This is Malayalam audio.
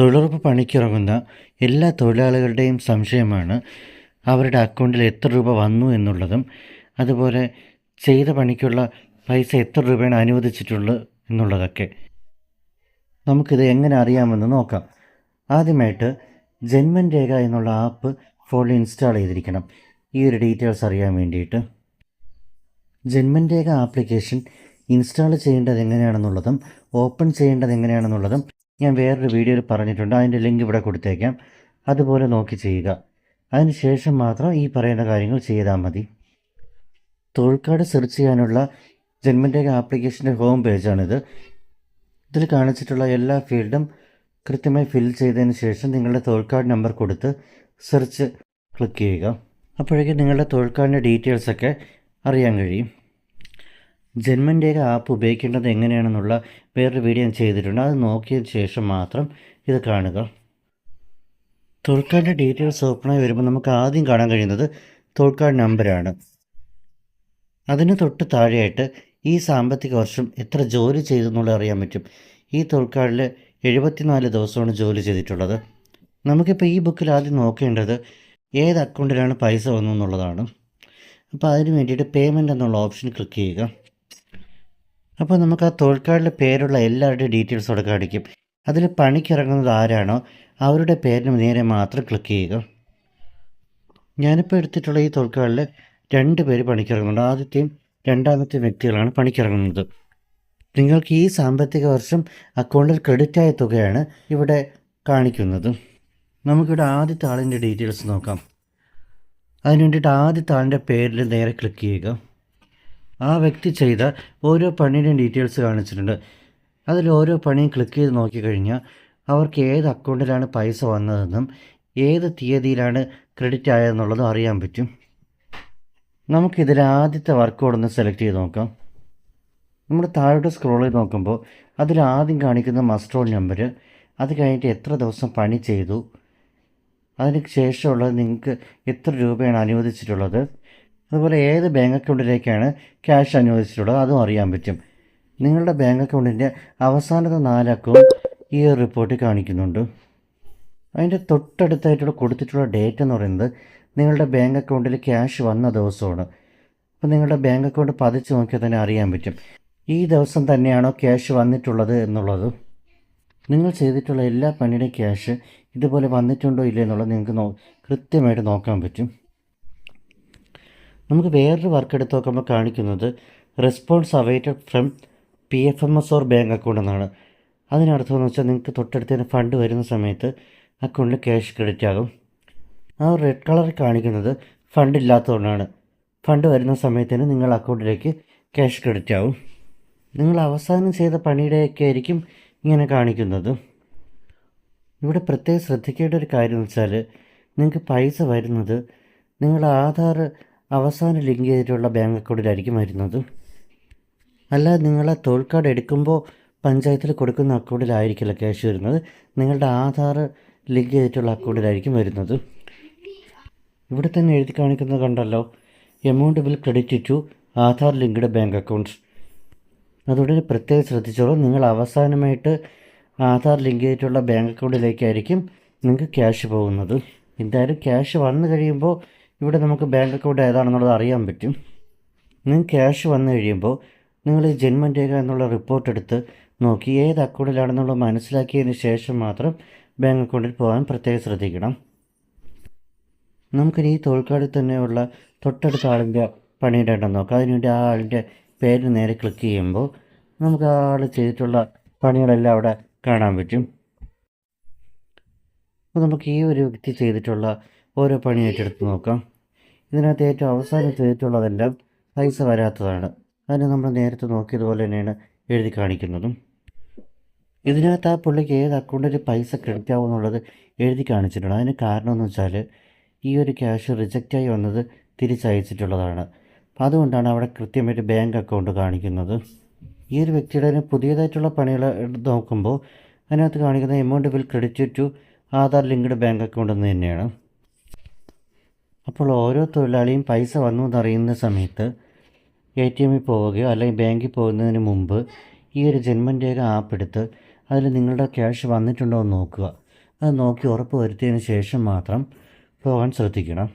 തൊഴിലുറപ്പ് പണിക്കിറങ്ങുന്ന എല്ലാ തൊഴിലാളികളുടെയും സംശയമാണ് അവരുടെ അക്കൗണ്ടിൽ എത്ര രൂപ വന്നു എന്നുള്ളതും അതുപോലെ ചെയ്ത പണിക്കുള്ള പൈസ എത്ര രൂപയാണ് അനുവദിച്ചിട്ടുള്ളത് എന്നുള്ളതൊക്കെ. നമുക്കിത് എങ്ങനെ അറിയാമെന്ന് നോക്കാം. ആദ്യമായിട്ട് ജന്മൻ രേഖ എന്നുള്ള ആപ്പ് ഫോണിൽ ഇൻസ്റ്റാൾ ചെയ്തിരിക്കണം. ഈ ഒരു ഡീറ്റെയിൽസ് അറിയാൻ വേണ്ടിയിട്ട്. ജന്മൻ രേഖ ആപ്ലിക്കേഷൻ ഇൻസ്റ്റാൾ ചെയ്യേണ്ടത് എങ്ങനെയാണെന്നുള്ളതും ഓപ്പൺ ചെയ്യേണ്ടത് എങ്ങനെയാണെന്നുള്ളതും ഞാൻ വേറൊരു വീഡിയോയിൽ പറഞ്ഞിട്ടുണ്ട്. അതിന്റെ ലിങ്ക് ഇവിടെ കൊടുത്തേക്കാം. അതുപോലെ നോക്കി ചെയ്യുക. അതിന് ശേഷം മാത്രം ഈ പറയുന്ന കാര്യങ്ങൾ ചെയ്താൽ മതി. തൊഴിൽ കാർഡ് സെർച്ച് ചെയ്യാനുള്ള ജന്മരേഖ ആപ്ലിക്കേഷന്റെ ഹോം പേജാണിത് ഇതിൽ കാണിച്ചിട്ടുള്ള എല്ലാ ഫീൽഡും കൃത്യമായി ഫിൽ ചെയ്തതിന് ശേഷം നിങ്ങളുടെ തൊഴിൽ കാർഡ് നമ്പർ കൊടുത്ത് സെർച്ച് ക്ലിക്ക് ചെയ്യുക. അപ്പോഴേക്കും നിങ്ങളുടെ തൊഴിൽ കാർഡിന്റെ ഡീറ്റെയിൽസൊക്കെ അറിയാൻ കഴിയും. ജന്മൻ രേഖ ആപ്പ് ഉപയോഗിക്കേണ്ടത് എങ്ങനെയാണെന്നുള്ള വേറൊരു വീഡിയോ ഞാൻ ചെയ്തിട്ടുണ്ട്. അത് നോക്കിയതിന് ശേഷം മാത്രം ഇത് കാണുക. തൊഴിൽക്കാരുടെ ഡീറ്റെയിൽസ് ഓപ്പണായി വരുമ്പോൾ നമുക്ക് ആദ്യം കാണാൻ കഴിയുന്നത് തൊഴിൽക്കാർഡ് നമ്പറാണ് അതിന് തൊട്ട് താഴെയായിട്ട് ഈ സാമ്പത്തിക വർഷം എത്ര ജോലി ചെയ്തു എന്നുള്ളത് അറിയാൻ പറ്റും. ഈ തൊഴിൽക്കാർഡിൽ എഴുപത്തിനാല് ദിവസമാണ് ജോലി ചെയ്തിട്ടുള്ളത്. നമുക്കിപ്പോൾ ഈ ബുക്കിൽ ആദ്യം നോക്കേണ്ടത് ഏത് അക്കൗണ്ടിലാണ് പൈസ വന്നു എന്നുള്ളതാണ് അപ്പോൾ അതിന് വേണ്ടിയിട്ട് പേയ്മെന്റ് എന്നുള്ള ഓപ്ഷൻ ക്ലിക്ക് ചെയ്യുക. അപ്പോൾ നമുക്ക് ആ തൊഴിൽക്കാരുടെ പേരുള്ള എല്ലാവരുടെയും ഡീറ്റെയിൽസ് അവിടെ കാണിക്കും. അതിൽ പണിക്കിറങ്ങുന്നത് ആരാണോ അവരുടെ പേരിന് നേരെ മാത്രം ക്ലിക്ക് ചെയ്യുക. ഞാനിപ്പോൾ എടുത്തിട്ടുള്ള ഈ തൊഴിൽക്കാരിൽ രണ്ട് പേര് പണിക്കിറങ്ങുന്നുണ്ട്. ആദ്യത്തെയും രണ്ടാമത്തെ വ്യക്തികളാണ് പണിക്കിറങ്ങുന്നത്. നിങ്ങൾക്ക് ഈ സാമ്പത്തിക വർഷം അക്കൗണ്ടിൽ ക്രെഡിറ്റ് ആയ തുകയാണ് ഇവിടെ കാണിക്കുന്നത്. നമുക്കിവിടെ ആദ്യത്തെ ആളിന്റെ ഡീറ്റെയിൽസ് നോക്കാം. അതിന് വേണ്ടിയിട്ട് ആദ്യത്തെ ആളിന്റെ പേരിൽ നേരെ ക്ലിക്ക് ചെയ്യുക. ആ വ്യക്തി ചെയ്ത ഓരോ പണിയുടെയും ഡീറ്റെയിൽസ് കാണിച്ചിട്ടുണ്ട്. അതിൽ ഓരോ പണിയും ക്ലിക്ക് ചെയ്ത് നോക്കിക്കഴിഞ്ഞാൽ അവർക്ക് ഏത് അക്കൗണ്ടിലാണ് പൈസ വന്നതെന്നും ഏത് തീയതിയിലാണ് ക്രെഡിറ്റ് ആയതെന്നുള്ളതും അറിയാൻ പറ്റും. നമുക്കിതിൽ ആദ്യത്തെ വർക്കൗട്ട് ഒന്ന് സെലക്ട് ചെയ്ത് നോക്കാം. നമ്മൾ താഴോട്ട് സ്ക്രോൾ ചെയ്ത് നോക്കുമ്പോൾ അതിൽ ആദ്യം കാണിക്കുന്ന മസ്ട്രോൾ നമ്പർ അത് കഴിഞ്ഞിട്ട് എത്ര ദിവസം പണി ചെയ്തു. അതിന് ശേഷമുള്ളത് നിങ്ങൾക്ക് എത്ര രൂപയാണ് അനുവദിച്ചിട്ടുള്ളത്. അതുപോലെ ഏത് ബാങ്ക് അക്കൗണ്ടിലേക്കാണ് ക്യാഷ് അനുവദിച്ചിട്ടുള്ളത് അതും അറിയാൻ പറ്റും. നിങ്ങളുടെ ബാങ്ക് അക്കൗണ്ടിന്റെ അവസാനത്തെ നാലക്കവും ഈ റിപ്പോർട്ടിൽ കാണിക്കുന്നുണ്ട്. അതിന്റെ തൊട്ടടുത്തായിട്ടുള്ള കൊടുത്തിട്ടുള്ള ഡേറ്റ് എന്ന് പറയുന്നത് നിങ്ങളുടെ ബാങ്ക് അക്കൗണ്ടിൽ ക്യാഷ് വന്ന ദിവസമാണ്. അപ്പോൾ നിങ്ങളുടെ ബാങ്ക് അക്കൗണ്ട് പതിച്ച് നോക്കിയാൽ തന്നെ അറിയാൻ പറ്റും. ഈ ദിവസം തന്നെയാണോ ക്യാഷ് വന്നിട്ടുള്ളത് എന്നുള്ളത്. നിങ്ങൾ ചെയ്തിട്ടുള്ള എല്ലാ പണിയുടെയും ക്യാഷ് ഇതുപോലെ വന്നിട്ടുണ്ടോ ഇല്ലേ എന്നുള്ളത് നിങ്ങൾക്ക് നോ കൃത്യമായിട്ട് നോക്കാൻ പറ്റും. നമുക്ക് വേറൊരു വർക്ക് എടുത്ത് നോക്കുമ്പോൾ കാണിക്കുന്നത് response awaited from P F M S or bank account എന്നാണ്. അതിനർത്ഥം എന്ന് വെച്ചാൽ നിങ്ങൾക്ക് തൊട്ടടുത്തതിന് ഫണ്ട് വരുന്ന സമയത്ത് അക്കൗണ്ടിൽ ക്യാഷ് ക്രെഡിറ്റ് ആകും. ആ റെഡ് കളറിൽ കാണിക്കുന്നത് ഫണ്ട് ഇല്ലാത്തതുകൊണ്ടാണ്. ഫണ്ട് വരുന്ന സമയത്തിന് നിങ്ങൾ അക്കൗണ്ടിലേക്ക് ക്യാഷ് ക്രെഡിറ്റ് ആവും. നിങ്ങൾ അവസാനം ചെയ്ത പണിയുടെയൊക്കെ ആയിരിക്കും ഇങ്ങനെ കാണിക്കുന്നത്. ഇവിടെ പ്രത്യേകം ശ്രദ്ധിക്കേണ്ട ഒരു കാര്യം എന്ന് വെച്ചാൽ നിങ്ങൾക്ക് പൈസ വരുന്നത് നിങ്ങളുടെ ആധാർ അവസാനം ലിങ്ക് ചെയ്തിട്ടുള്ള ബാങ്ക് അക്കൗണ്ടിലായിരിക്കും വരുന്നത്. അല്ല നിങ്ങളെ തൊഴിൽ കാർഡ് എടുക്കുമ്പോൾ പഞ്ചായത്തിൽ കൊടുക്കുന്ന അക്കൗണ്ടിലായിരിക്കില്ല ക്യാഷ് വരുന്നത്. നിങ്ങളുടെ ആധാർ ലിങ്ക് ചെയ്തിട്ടുള്ള അക്കൗണ്ടിലായിരിക്കും വരുന്നത്. ഇവിടെ തന്നെ എഴുതി കാണിക്കുന്നത് കണ്ടല്ലോ amount will credit to Aadhaar linked bank accounts അതുകൊണ്ട് പ്രത്യേകം ശ്രദ്ധിച്ചോളൂ നിങ്ങൾ അവസാനമായിട്ട് ആധാർ ലിങ്ക് ചെയ്തിട്ടുള്ള ബാങ്ക് അക്കൗണ്ടിലേക്കായിരിക്കും നിങ്ങൾക്ക് ക്യാഷ് പോകുന്നത്. എന്തായാലും ക്യാഷ് വന്നു കഴിയുമ്പോൾ ഇവിടെ നമുക്ക് ബാങ്ക് അക്കൗണ്ട് ഏതാണെന്നുള്ളത് അറിയാൻ പറ്റും. നിങ്ങൾക്ക് ക്യാഷ് വന്നു കഴിയുമ്പോൾ നിങ്ങൾ ജന്മരേഖ രേഖ എന്നുള്ള റിപ്പോർട്ട് എടുത്ത് നോക്കി ഏത് അക്കൗണ്ടിലാണെന്നുള്ളത് മനസ്സിലാക്കിയതിന് ശേഷം മാത്രം ബാങ്ക് അക്കൗണ്ടിൽ പോകാൻ പ്രത്യേകം ശ്രദ്ധിക്കണം. നമുക്കിനി ഈ തൊഴിൽക്കാടിൽ തന്നെയുള്ള തൊട്ടടുത്ത ആളിന്റെ പണിയുടെ നോക്കാം. അതിനുവേണ്ടി ആ ആളിന്റെ പേര് നേരെ ക്ലിക്ക് ചെയ്യുമ്പോൾ നമുക്ക് ആ ആൾ ചെയ്തിട്ടുള്ള പണികളെല്ലാം അവിടെ കാണാൻ പറ്റും. അപ്പോൾ നമുക്ക് ഈ ഒരു വ്യക്തി ചെയ്തിട്ടുള്ള ഓരോ പണി ഏറ്റെടുത്ത് നോക്കാം. ഇതിനകത്ത് ഏറ്റവും അവസാനം ചെയ്തിട്ടുള്ളതെല്ലാം പൈസ വരാത്തതാണ്. അതിന് നമ്മൾ നേരത്തെ നോക്കിയതുപോലെ തന്നെയാണ് എഴുതി കാണിക്കുന്നതും. ഇതിനകത്ത് ആ പുള്ളിക്ക് ഏത് അക്കൗണ്ടിൽ പൈസ ക്രെഡിറ്റ് ആവും എന്നുള്ളത് എഴുതി കാണിച്ചിട്ടുണ്ട്. അതിന് കാരണം എന്ന് വെച്ചാൽ ഈ ഒരു ക്യാഷ് റിജക്റ്റായി വന്നത് തിരിച്ചയച്ചിട്ടുള്ളതാണ്. അതുകൊണ്ടാണ് അവിടെ കൃത്യമായിട്ട് ബാങ്ക് അക്കൗണ്ട് കാണിക്കുന്നത്. ഈ ഒരു വ്യക്തിയുടെ പുതിയതായിട്ടുള്ള പണികൾ നോക്കുമ്പോൾ അതിനകത്ത് കാണിക്കുന്ന amount will credit to Aadhaar linked bank account എന്ന് തന്നെയാണ്. അപ്പോൾ ഓരോ തൊഴിലാളിയും പൈസ വന്നു എന്നറിയുന്ന സമയത്ത് എ ടി എമ്മിൽ പോവുകയോ അല്ലെങ്കിൽ ബാങ്കിൽ പോകുന്നതിന് മുമ്പ് ഈ ഒരു ജന്മൻ രേഖ ആപ്പ് എടുത്ത് അതിൽ നിങ്ങളുടെ ക്യാഷ് വന്നിട്ടുണ്ടോ എന്ന് നോക്കുക. അത് നോക്കി ഉറപ്പ് വരുത്തിയതിന് ശേഷം മാത്രം പോകാൻ ശ്രദ്ധിക്കണം.